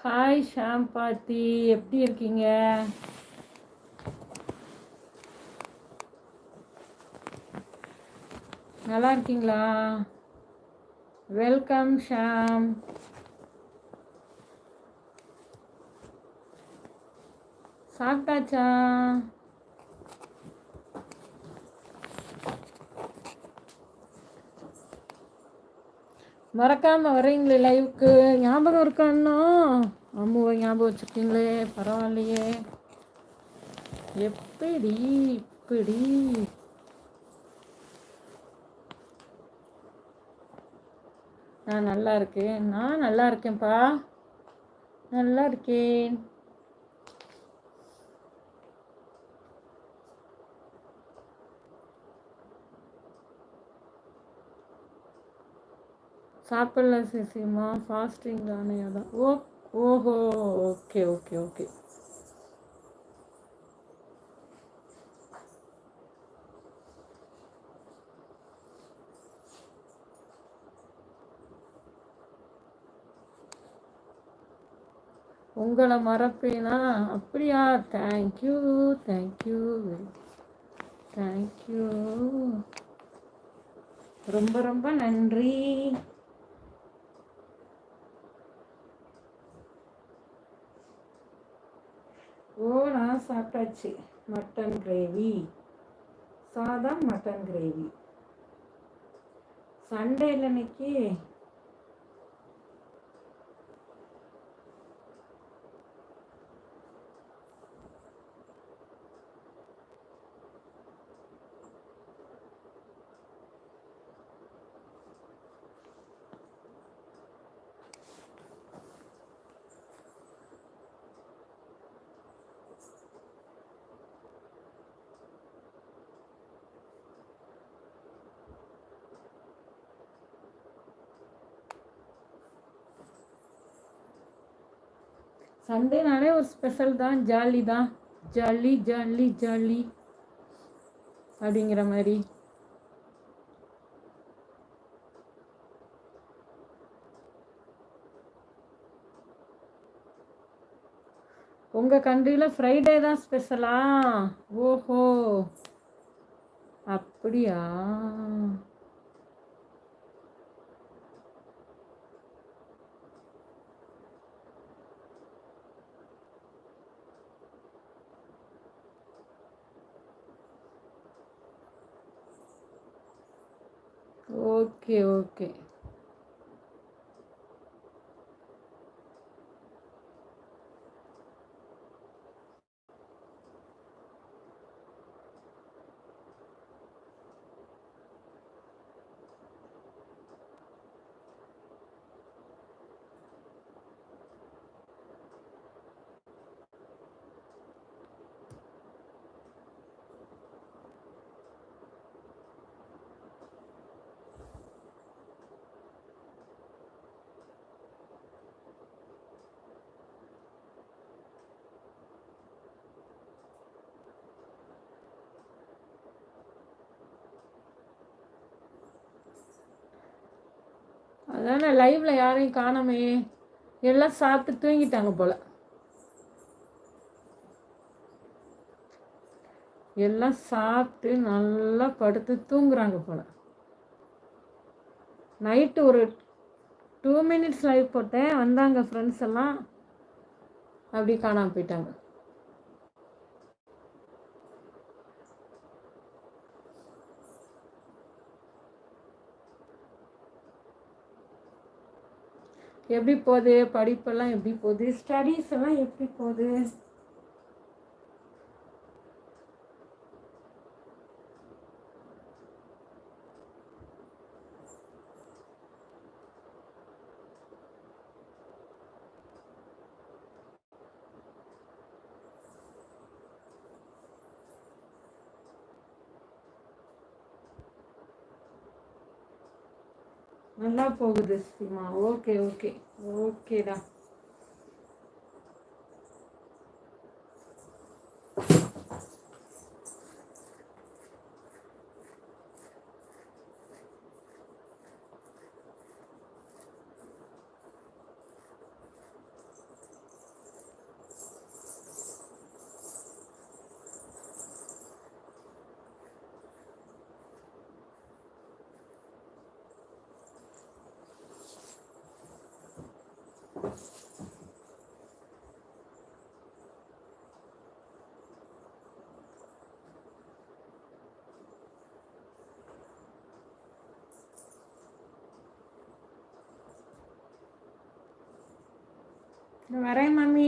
Hi Sham பாத்தி எப்படி இருக்கீங்க? நல்லா இருக்கீங்களா? வெல்கம் ஷாம் சாப்பிட்டாச்சா? மறக்காம வரீங்களே லைவுக்கு ஞாபகம் இருக்கான்னா அம்முவை ஞாபகம் வச்சுருக்கீங்களே? பரவாயில்லையே. எப்படி இப்படி? நான் நல்லா இருக்கேன். நான் நல்லா இருக்கேன்ப்பா. நல்லா இருக்கேன். சாப்பிடல சிசிமா ஃபாஸ்டிங் தானே அதான். ஓ ஓஹோ ஓகே ஓகே ஓகே உங்களை மறப்பேனா? அப்படியா? தேங்க்யூ தேங்க்யூ தேங்க்யூ ரொம்ப ரொம்ப நன்றி. సాటర్చి మటన్ గ్రేవీ. సాదా మటన్ గ్రేవీ. సండేలనికి சண்டேனாலே ஒரு ஸ்பெஷல் தான் ஜாலி தான். ஜாலி ஜாலி ஜாலி அப்படிங்கிற மாதிரி. உங்கள் கண்ட்ரியில் ஃப்ரைடே தான் ஸ்பெஷலா ஓஹோ. அப்படியா? ஓகே ஓகே அதானே லைவ்ல யாரையும் காணமே எல்லாம் சாப்பிட்டு தூங்கிட்டாங்க போல. எல்லாம் சாப்பிட்டு நல்லா படுத்து தூங்குறாங்க போல. நைட்டு ஒரு டூ மினிட்ஸ் லைவ் போட்டேன். வந்தாங்க ஃப்ரெண்ட்ஸ் எல்லாம். அப்படி காணாமல் போயிட்டாங்க. எப்படி போகுது? படிப்பெல்லாம் எப்படி போகுது? ஸ்டடீஸ் எல்லாம் எப்படி போகுது? நல்லா போகுது சீமா ஓகே ஓகே. ஓகேடா. வரேன் மம்மி